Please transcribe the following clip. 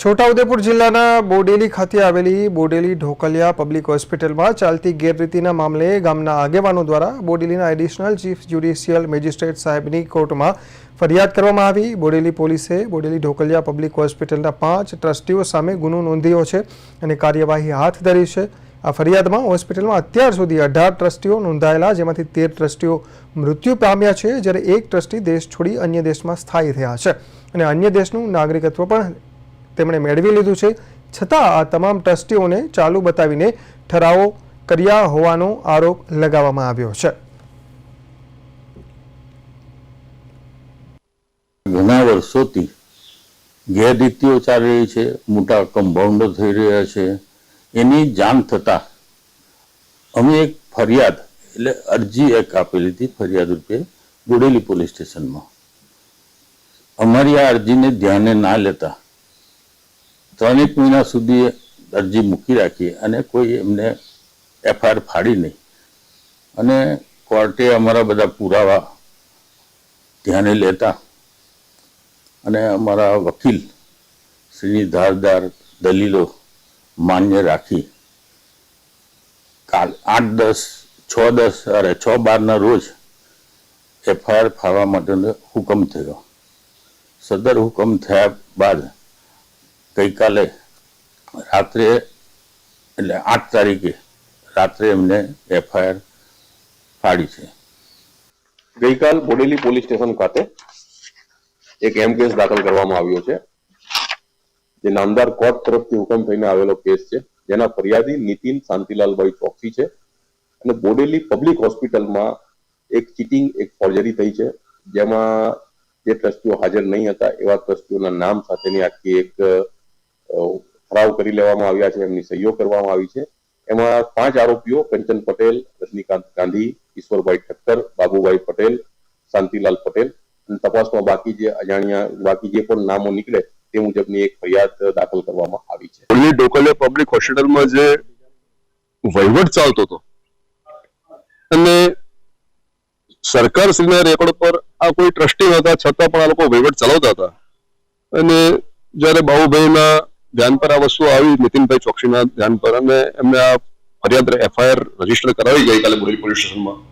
છોટાઉદેપુર જિલ્લાના બોડેલી ખાતે આવેલી બોડેલી ઢોકલિયા પબ્લિક હોસ્પિટલમાં ચાલતી ગેરરીતિના મામલે ગામના આગેવાનો દ્વારા બોડેલીના એડિશનલ ચીફ જ્યુડિશિયલ મેજિસ્ટ્રેટ સાહેબની કોર્ટમાં ફરિયાદ કરવામાં આવી. બોડેલી પોલીસે બોડેલી ઢોકલિયા પબ્લિક હોસ્પિટલના પાંચ ટ્રસ્ટીઓ સામે ગુનો નોંધ્યો છે અને કાર્યવાહી હાથ ધરી છે. આ ફરિયાદમાં હોસ્પિટલમાં અત્યાર સુધી અઢાર ટ્રસ્ટીઓ નોંધાયેલા, જેમાંથી તેર ટ્રસ્ટીઓ મૃત્યુ પામ્યા છે, જ્યારે એક ટ્રસ્ટી દેશ છોડી અન્ય દેશમાં સ્થાયી થયા છે. અને અન્ય દેશનું નાગરિકત્વ પણ તેમણે મેળવી લીધું છે. છતાં આ તમામ ટ્રસ્ટીઓને ચાલુ બતાવીને ઠરાવો કર્યા હોવાનો આરોપ લગાવવામાં આવ્યો છે. ઘણા વર્ષોથી ગેરરીતિઓ ચાલી રહી છે, મોટા કમ્પાઉન્ડર થઈ રહ્યા છે. એની જાણ થતાં અમે એક ફરિયાદ, એટલે અરજી એક આપેલી હતી, ફરિયાદ રૂપે બોડેલી પોલીસ સ્ટેશનમાં. અમારી આ અરજીને ધ્યાને ના લેતા ત્રણેક મહિના સુધી અરજી મૂકી રાખી અને કોઈ એમને એફઆઈઆર ફાડી નહીં. અને કોર્ટે અમારા બધા પુરાવા ધ્યાને લેતા અને અમારા વકીલ શ્રીની ધારદાર દલીલો માન્ય રાખી. કાલ આઠ દસ, છ દસ અરે છ બારના રોજ એફઆઈઆર ફાળવા માટેનો હુકમ થયો. સદર હુકમ થયા બાદ ગઈકાલે રાત્રે, એટલે આઠ તારીખે રાત્રે એમને એફઆઈઆર ફાડી છે. ગઈકાલ બોડેલી પોલીસ સ્ટેશન ખાતે એક એમ કેસ દાખલ કરવામાં આવ્યો છે. જે નામદાર કોર્ટ તરફથી હુકમ થઈને આવેલો કેસ છે. જેના ફરિયાદી નીતિન શાંતિલાલભાઈ ચોકસી છે. અને બોડેલી પબ્લિક હોસ્પિટલમાં એક ચીટિંગ, એક ફોર્જરી થઈ છે. જેમાં જે ટ્રસ્ટીઓ હાજર નહીં હતા એવા ટ્રસ્ટીઓના નામ સાથેની આખી એક ઠરાવ કરી લેવામાં આવ્યા છે, એમની સહીઓ કરવામાં આવી છે. એમાં પાંચ આરોપીઓ, કંચન પટેલ, રજનીકાંત ગાંધી, ઈશ્વરભાઈ ઠક્કર, બાબુભાઈ પટેલ, શાંતિલાલ પટેલ અને તપાસમાં બાકી જે અજાણ્યા, બાકી જે પણ નામો નીકળે તે મુજબની એક ફરિયાદ દાખલ કરવામાં આવી છે. ઓલી ડોકલે પબ્લિક હોસ્પિટલમાં જે વહીવટ ચાલતો હતો અને સરકારશ્રીના રેકોર્ડ પર આ કોઈ ટ્રસ્ટી હતા છતાં પણ આ લોકો વહીવટ ચલાવતા હતા. અને જ્યારે બાબુભાઈના ધ્યાન પર આ વસ્તુ આવી. નીતિનભાઈ ચોકસીના ધ્યાન પર. અને એમને આ ફરિયાદ એફઆઈઆર રજિસ્ટર કરાવી ગઈકાલે બોરેલી પોલીસ સ્ટેશનમાં.